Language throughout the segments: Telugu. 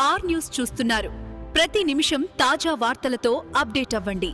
ఆర్ న్యూస్ చూస్తున్నారు. ప్రతి నిమిషం తాజా వార్తలతో అప్డేట్ అవ్వండి.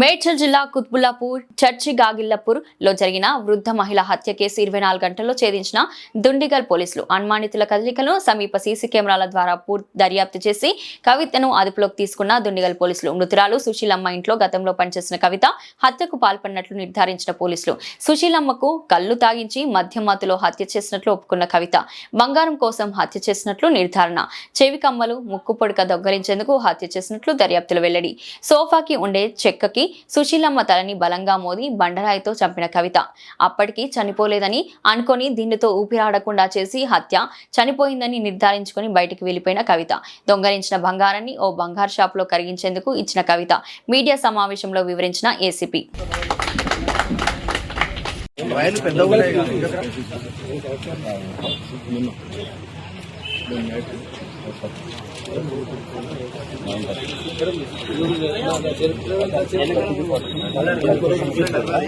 మేడ్చల్ జిల్లా కుత్బుల్లాపూర్ చర్చి గాగిల్లపూర్లో జరిగిన వృద్ధ మహిళ హత్య కేసు ఇరవై నాలుగు గంటల్లో ఛేదించిన దుండిగల్ పోలీసులు అనుమానితుల కదలికలను సమీప సీసీ కెమెరాల ద్వారా పూర్తి దర్యాప్తు చేసి కవితను అదుపులోకి తీసుకున్న దుండిగల్ పోలీసులు మృతురాలు సుశీలమ్మ ఇంట్లో గతంలో పనిచేసిన కవిత హత్యకు పాల్పడినట్లు నిర్ధారించిన పోలీసులు. సుశీలమ్మకు కళ్ళు తాగించి మధ్యమాతులో హత్య చేసినట్లు ఒప్పుకున్న కవిత బంగారం కోసం హత్య చేసినట్లు నిర్ధారణ. చెవి కమ్మలు ముక్కు పొడక దొంగలించేందుకు హత్య చేసినట్లు దర్యాప్తులు వెల్లడి. సోఫాకి ఉండే చెక్కకి సుశీలమ్మ తలని బలంగా మోది బండరాయితో చంపిన కవిత. అప్పటికి చనిపోలేదని అనుకొని దీనితో ఊపిరాడకుండా చేసి హత్య చనిపోయిందని నిర్ధారించుకొని బయటికి వెళ్ళిపోయిన కవిత. దొంగలించిన బంగారాన్ని ఓ బంగారు షాప్లో కరిగించేందుకు ఇచ్చిన కవిత. మీడియా సమావేశంలో వివరించిన ఏసీపీ. వయలు పెద్దగా ఉన్నాయి కదా.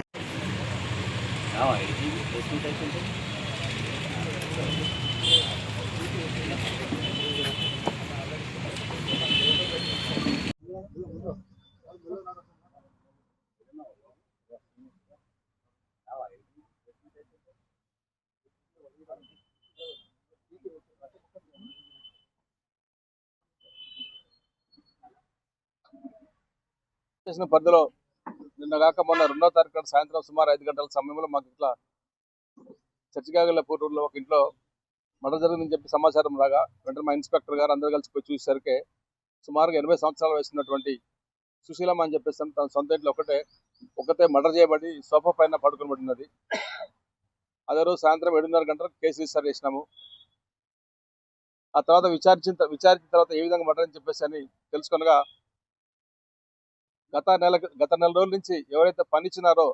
చేసిన పరిధిలో నిన్న కాక మొన్న రెండో తారీఖు సాయంత్రం సుమారు ఐదు గంటల సమయంలో మాకు ఇట్లా చర్చిగాగల పూర్లో ఒక ఇంట్లో మర్డర్ జరిగిందని చెప్పి సమాచారం రాగా వెంటనే మా ఇన్స్పెక్టర్ గారు అందరూ కలిసి పోయి చూసేసరికి సుమారుగా ఎనభై సంవత్సరాలు వేసినటువంటి సుశీలమ్మ అని చెప్పేసి తన సొంత ఇంట్లో ఒకటే ఒకతే మర్డర్ చేయబడి సోఫా పైన పడుకుని పడినది. అదే రోజు సాయంత్రం ఏడున్నర గంటలకు కేసు రిజిస్టర్ చేసినాము. ఆ తర్వాత విచారించిన విచారించిన తర్వాత ఏ విధంగా మర్డర్ అని చెప్పేసి అని తెలుసుకొనగా గత నెల గత నెల రోజుల నుంచి ఎవరైతే పని ఇచ్చినారో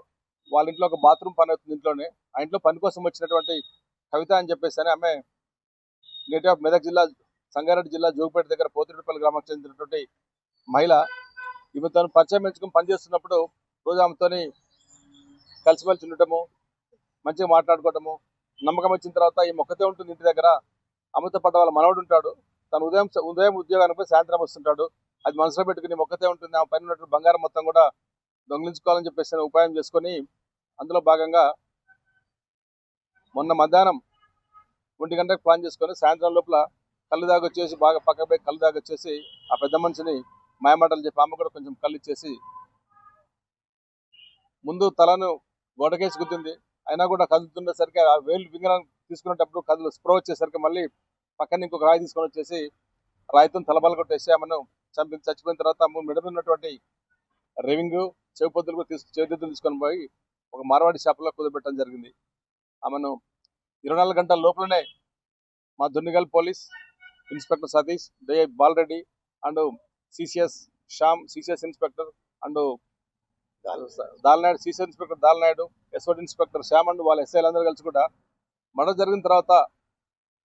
వాళ్ళ ఇంట్లో ఒక బాత్రూమ్ పని అవుతుంది ఇంట్లోనే ఆ ఇంట్లో పని కోసం వచ్చినటువంటి కవిత అని చెప్పేసి అని ఆమె నేటివ్ ఆఫ్ మెదక్ జిల్లా సంగారెడ్డి జిల్లా జోగిపేట దగ్గర పోతిరెడ్డిపల్లి గ్రామానికి చెందినటువంటి మహిళ. ఈమె తను పరిచయం పెంచుకుని పనిచేస్తున్నప్పుడు రోజు ఆమెతోని కలిసిమెలిసి ఉండటము మంచిగా మాట్లాడుకోవటము నమ్మకం వచ్చిన తర్వాత ఈ మొక్కతే ఉంటుంది ఇంటి దగ్గర అమృత పడ్డ వాళ్ళ మనవడు ఉంటాడు. తను ఉదయం ఉదయం ఉద్యోగానికి సాయంత్రం వస్తుంటాడు. అది మనసులో పెట్టుకుని మొక్కతే ఉంటుంది ఆ పైన ఉన్నటువంటి బంగారం మొత్తం కూడా దొంగిలించుకోవాలని చెప్పేసి ఉపాయం చేసుకొని అందులో భాగంగా మొన్న మధ్యాహ్నం ఒంటి గంటకు ప్లాన్ చేసుకొని సాయంత్రం లోపల కళ్ళు దాగొచ్చేసి బాగా పక్కపై కళ్ళు దాగొచ్చేసి ఆ పెద్ద మనిషిని మాయమాటలు చెప్పి ఆమె కూడా కొంచెం కళ్ళు ఇచ్చేసి ముందు తలను గోడకేసి గుద్దింది. అయినా కూడా కదులుతుండేసరికి ఆ వేలు వింగరం తీసుకునేటప్పుడు కదులు స్ప్రో వచ్చేసరికి మళ్ళీ పక్కన ఇంకొక రాయి తీసుకొని వచ్చేసి రాయితో తలబల కొట్టేసి ఆమెను చంపించి చచ్చిపోయిన తర్వాత ఆమె మెడ మీద ఉన్నటువంటి చెవి పొద్దులు కూడా తీసుకు చేతులు తీసుకొని పోయి ఒక మార్వాడి షాపులో కుదబెట్టడం జరిగింది. ఆమెను ఇరవై నాలుగు గంటల లోపలనే మా Dundigal police inspector Satish DI Balareddy and CCS Shyam CCS inspector and Dalnaidu CCS inspector Dalnaidu SOT inspector Shyam and వాళ్ళ ఎస్ఐలు అందరూ కలిసి కూడా మర్డర్ జరిగిన తర్వాత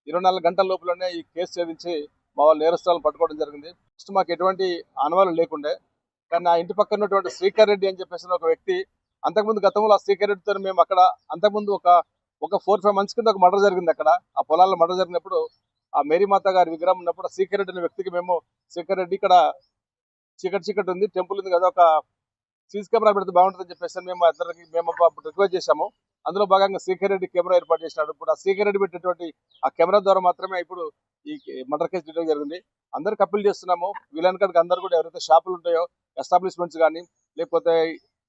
ఇరవై నాలుగు గంటల లోపలనే ఈ కేసు ఛేదించి మా వాళ్ళు నేరస్తులను పట్టుకోవడం జరిగింది. ఫస్ట్ మాకు ఎటువంటి ఆనవాళ్ళు లేకుండే. కానీ ఆ ఇంటి పక్కన ఉన్నటువంటి శ్రీకర్ రెడ్డి అని చెప్పేసి ఒక వ్యక్తి అంతకుముందు గతంలో ఆ శ్రీకర్ రెడ్డితో మేము అక్కడ అంతకుముందు ఒక ఒక ఫోర్ ఫైవ్ మంత్స్ కింద ఒక మర్డర్ జరిగింది అక్కడ. ఆ పొలాల్లో మర్డర్ జరిగినప్పుడు ఆ మేరీమాత గారి విగ్రహం ఉన్నప్పుడు శ్రీకర్ రెడ్డి అనే వ్యక్తికి మేము శ్రీకర్ రెడ్డి ఇక్కడ చీకటి చీకటి ఉంది టెంపుల్ ఉంది కదా ఒక సీసీ కెమెరా పెడితే బాగుంటుందని చెప్పేసి మేము అందరికి మేము రిక్వెస్ట్ చేశాము. అందులో భాగంగా శ్రీకర్ రెడ్డి కెమెరా ఏర్పాటు చేసినాడు. ఇప్పుడు ఆ శ్రీకర్ రెడ్డి పెట్టినటువంటి ఆ కెమెరా ద్వారా మాత్రమే ఇప్పుడు ఈ మర్డర్ కేసు డిటెక్ట్ జరిగింది. అందరికి అప్పీల్ చేస్తున్నాము. వీళ్ళని కనుక అందరు కూడా ఎవరైతే షాపులు ఉంటాయో ఎస్టాబ్లిష్మెంట్స్ కానీ లేకపోతే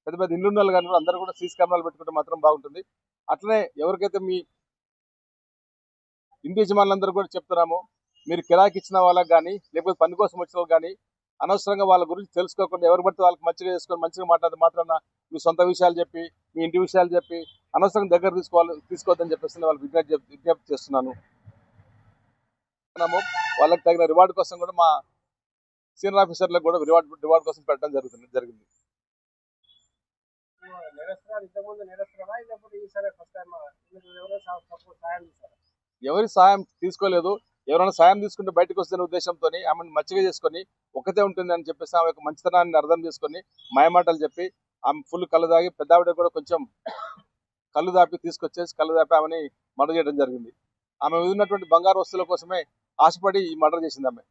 పెద్ద పెద్ద ఇల్లు ఉన్న వాళ్ళు కానీ కూడా అందరూ కూడా సీసీ కెమెరాలు పెట్టుకుంటే మాత్రం బాగుంటుంది. అట్లనే ఎవరికైతే మీ ఇంటి యజమానులందరూ కూడా చెప్తున్నాము మీరు కిరాకి ఇచ్చిన వాళ్ళకి కానీ లేకపోతే పని కోసం వచ్చిన వాళ్ళకి కానీ అనవసరంగా వాళ్ళ గురించి తెలుసుకోకుండా ఎవరు పడితే వాళ్ళకి మంచిగా చేసుకొని మంచిగా మాట్లాడితే మాత్రాన మీ సొంత విషయాలు చెప్పి మీ ఇంటి విషయాలు చెప్పి అనవసరంగా దగ్గర తీసుకోవాలి తీసుకోవద్దని చెప్పేసి వాళ్ళకి విజ్ఞప్తి విజ్ఞప్తి చేస్తున్నాను. వాళ్ళకి తగిన రివార్డు కోసం కూడా మా సీనియర్ ఆఫీసర్లకు కూడా రివార్డ్ రివార్డ్ కోసం పెట్టడం జరుగుతుంది జరిగింది. ఎవరో సాయం తీసుకోలేదు. ఎవరైనా సాయం తీసుకుంటే బయటకు వస్తున్న ఉద్దేశంతో ఆమెను మచ్చిగా చేసుకొని ఒకతే ఉంటుంది అని చెప్పేసి ఆమె యొక్క మంచితనాన్ని అర్థం చేసుకొని మాయమాటలు చెప్పి ఆమె ఫుల్ కళ్ళు దాగి పెద్ద ఆవిడ కూడా కొంచెం కళ్ళు దాపి తీసుకొచ్చేసి కళ్ళు దాపి ఆమెని మర్డర్ చేయడం జరిగింది. ఆమె ఉన్నటువంటి బంగారు వస్తువుల కోసమే ఆశపడి ఈ మర్డర్ చేసింది ఆమె.